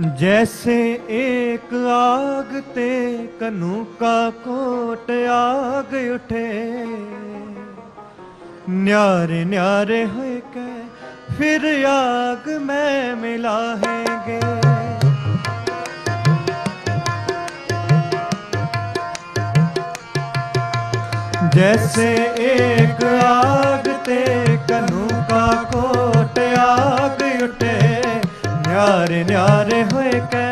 जैसे एक आग ते कनु का कोट आग उठे। न्यारे न्यारे है के फिर आग में मिला है गे जैसे एक आग ते कनु का कोट आग उठे। ਨਿਆਰੇ ਨਿਆਰੇ ਹੋਏ ਕੈ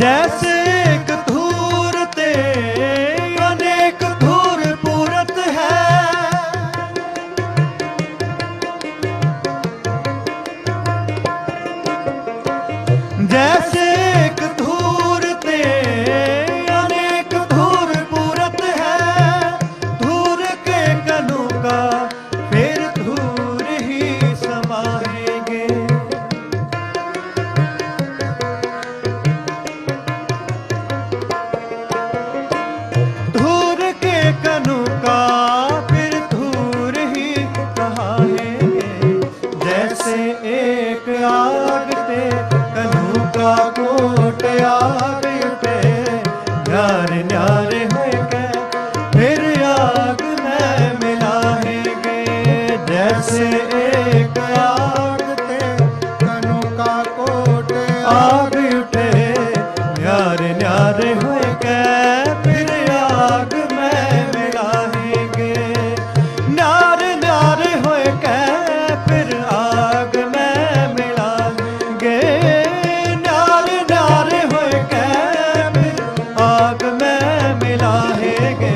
ਜੈਸੇ ਧੂਰ ਤੇ ਅਨੇਕ ਧੂਰ ਪੂਰਤ ਹੈ। ਜੈਸੇ Bak लगे।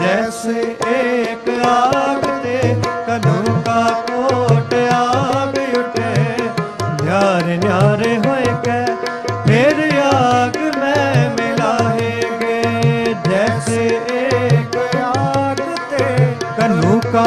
जैसे एक आग दे कनू का कोट आग उठे। न्यारे न्यारे हो गए फिर आग में मिलाएँगे जैसे एक आग दे कनू का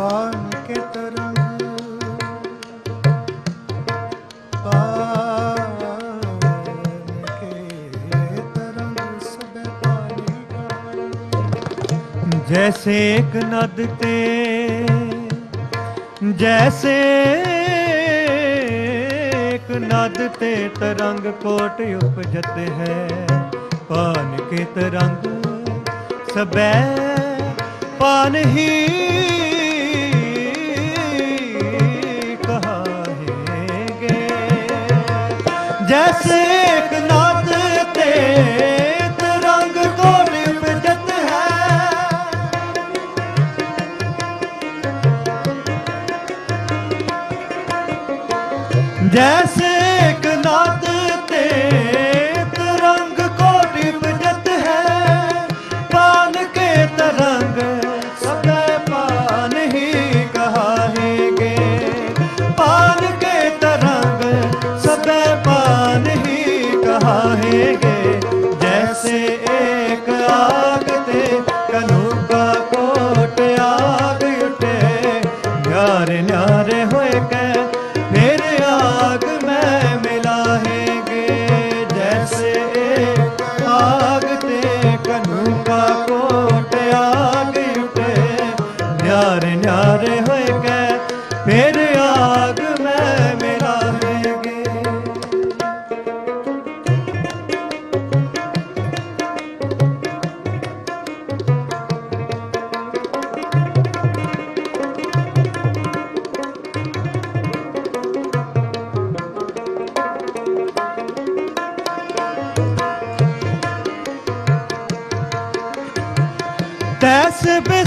पान के तरंग के तरंग सब पानी जैसे एक नद ते जैसे एक नद ते तरंग कोट उपजत है। पान के तरंग सबे पान ही ਜੈਸੇ ਇੱਕ ਨਾਦ ਤੇ ਤਰੰਗ ਚਾਹੇਗੇ ਜੈਸੇ ਇੱਕ ਆ से बे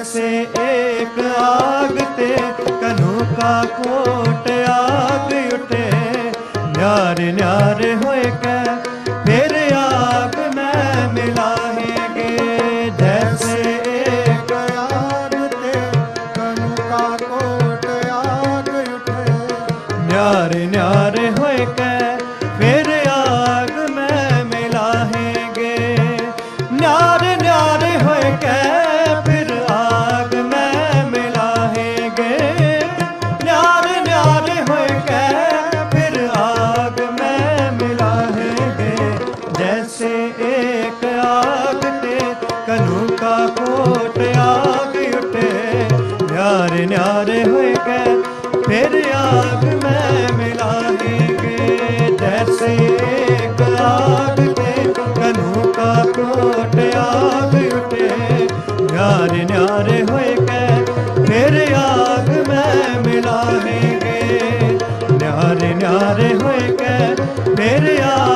जैसे एक आगते, कनू का कोट आग उठे। न्यार न्यार होए कै फिर आग है गे जैसे एक आगते, कनु का कोट आग उठे। न्यार मेरे यार